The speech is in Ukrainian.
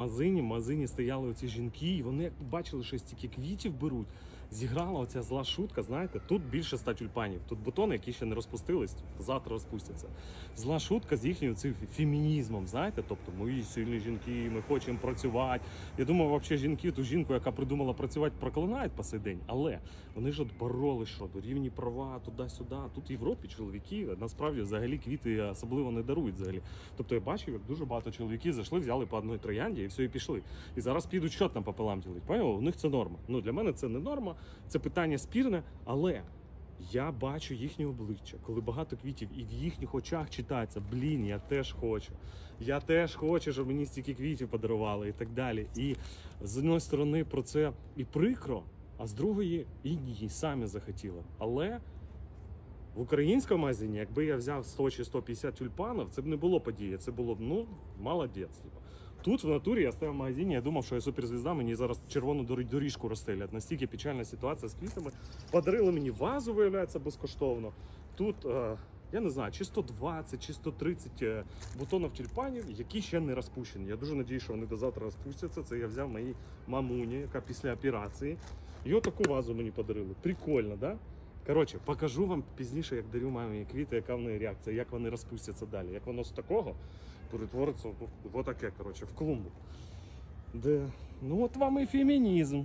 магазині, в магазині стояли оці жінки, і вони як бачили, що стільки квітів беруть. Зіграла оця зла шутка. Знаєте, тут більше ста тюльпанів. Тут бутони, які ще не розпустились, завтра розпустяться. Зла шутка з їхнім цим фемінізмом. Знаєте, тобто мої сильні жінки, ми хочемо працювати. Я думаю, взагалі жінки, ту жінку, яка придумала працювати, проклинають по сей день. Але вони ж от бороли що до рівні права, туди-сюди. Тут в Європі чоловіки насправді взагалі квіти особливо не дарують взагалі. Тобто я бачив, як дуже багато чоловіків зайшли, взяли по одній троянді і все, і пішли. І зараз підуть що там пополам ділить. Поняв? У них це норма. Ну для мене це не норма, це питання спірне, але. Я бачу їхнє обличчя, коли багато квітів, і в їхніх очах читається: блін, я теж хочу. Я теж хочу, щоб мені стільки квітів подарували і так далі. І з однієї сторони про це і прикро, а з другої і ні, самі захотіли. Але в українському магазині, якби я взяв 100 чи 150 тюльпанів, це б не було події. Це було б ну молодець. Тут в натурі я стояв в магазині, я думав, що я суперзвізда, мені зараз червону доріжку розстелять. Настільки печальна ситуація з квітами. Подарили мені вазу, виявляється, безкоштовно. Тут. Е, я не знаю, чи 120, чи 130 е, бутонів тюльпанів, які ще не розпущені. Я дуже надію, що вони до завтра розпустяться. Це я взяв моїй мамуні, яка після операції. І отаку вазу мені подарили. Прикольно, да? Коротше, покажу вам пізніше, як дарю мамі квіти, яка в неї реакція, як вони розпустяться далі. Як воно з такого перетвориться в отаке, коротше, в клумбу. Де... Ну от вам і фемінізм.